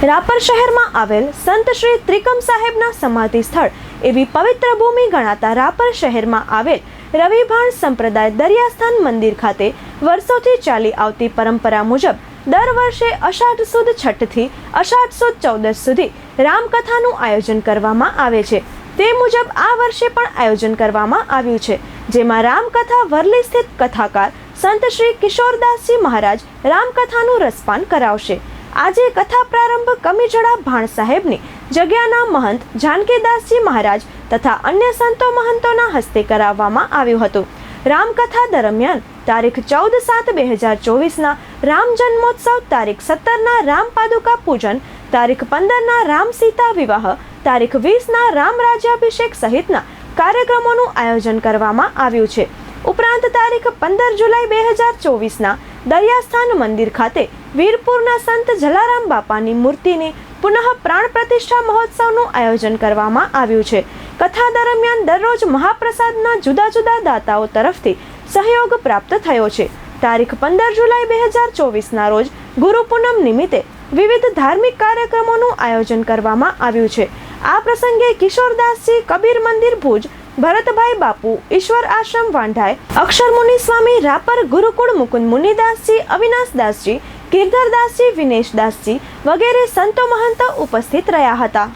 રાપર શહેરમાં આવેલ સંત શ્રી ત્રિકમ સાહેબના સમાધિ સ્થળ એવી પવિત્ર ભૂમિ ગણાતા રાપર શહેરમાં આવેલ રવિભાણ સંપ્રદાય દરિયાસ્થાન મંદિર ખાતે વર્ષોથી ચાલી આવતી પરંપરા મુજબ દર વર્ષે અષાઢ સુદ છઠથી અષાઢ સુદ ચૌદશ સુધી રામકથાનું આયોજન કરવામાં આવે છે. તે મુજબ આ વર્ષે પણ આયોજન કરવામાં આવ્યું છે, જેમાં રામકથા વરલી સ્થિત કથાકાર સંત શ્રી કિશોરદાસજી મહારાજ રામકથાનું રસપાન કરાવશે. આજે કથા પ્રારંભ કમીજડા ભાણ સાહેબની, જગ્યાના મહંત જાનકીદાસજી મહારાજ તથા અન્ય સંતો મહંતોના હસ્તે કરાવવામાં આવ્યું હતું. રામકથા દરમિયાન તારીખ ચૌદ સાત બે હજાર ચોવીસના રામ જન્મોત્સવ તારીખ સત્તરના રામ પાદુકા પૂજન, તારીખ પંદરના રામ સીતા વિવાહ, તારીખ વીસના રામ રાજ્યાભિષેક સહિતના કાર્યક્રમોનું આયોજન કરવામાં આવ્યું છે. ઉપરાંત તારીખ પંદર જુલાઈ બે હજાર ચોવીસના દરિયાસ્થાન મંદિર ખાતે વીરપુરના સંત જલારામ બાપાની મૂર્તિની પુનઃ પ્રાણ પ્રતિષ્ઠા મહોત્સવનું આયોજન કરવામાં આવ્યું છે. કથા દરમિયાન દરરોજ મહાપ્રસાદના જુદા જુદા દાતાઓ તરફથી સહયોગ પ્રાપ્ત થયો છે. તારીખ પંદર જુલાઈ બે હજાર ચોવીસના રોજ ગુરુ પૂનમ નિમિત્તે વિવિધ ધાર્મિક કાર્યક્રમોનું આયોજન કરવામાં આવ્યું છે. આ પ્રસંગે કિશોરદાસજી કબીર મંદિર ભુજ, ભરતભાઈ બાપુ, ઈશ્વર આશ્રમ વાંઢાય અક્ષર મુનિ સ્વામી, રાપર ગુરુકુળ મુકુંદ મુનિદાસજી, અવિનાશદાસજી ગિરધરદાસજી વિનેશદાસજી વગેરે સંતો મહંતો ઉપસ્થિત રહ્યા હતા.